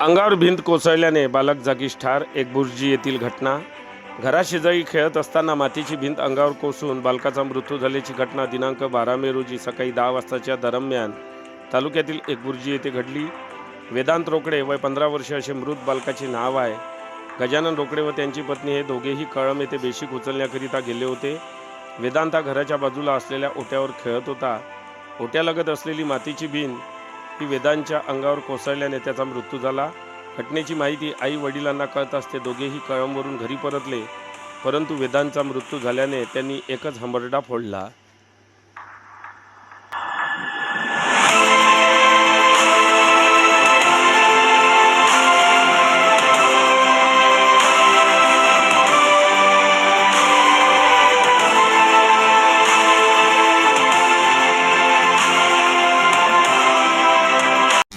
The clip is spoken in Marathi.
अंगावर भिंत कोसळल्याने बालक जागीच ठार एक बुर्जी येथील घटना. घराशेजारी खेळत असताना मातीची भिंत अंगावर कोसळून बालकाचा मृत्यू झाल्याची घटना दिनांक बारा मे रोजी सकाळी दहा वाजताच्या दरम्यान तालुक्यातील एक बुर्जी येथे घडली. वेदांत रोकडे वय पंधरा वर्ष असे मृत बालकाचे नाव आहे. गजानन रोकडे व त्यांची पत्नी हे दोघेही कळम येथे बेशिक उचलण्याकरिता गेले होते. वेदांत हा घराच्या बाजूला असलेल्या ओट्यावर खेळत होता. ओट्यालगत असलेली मातीची भिंत ही वेदांच्या अंगावर कोसळल्याने त्याचा मृत्यू झाला. घटनेची माहिती आई वडिलांना कळत असते दोघेही कळंबवरून घरी परतले परंतु वेदांचा मृत्यू झाल्याने त्यांनी एकच हंबरडा फोडला.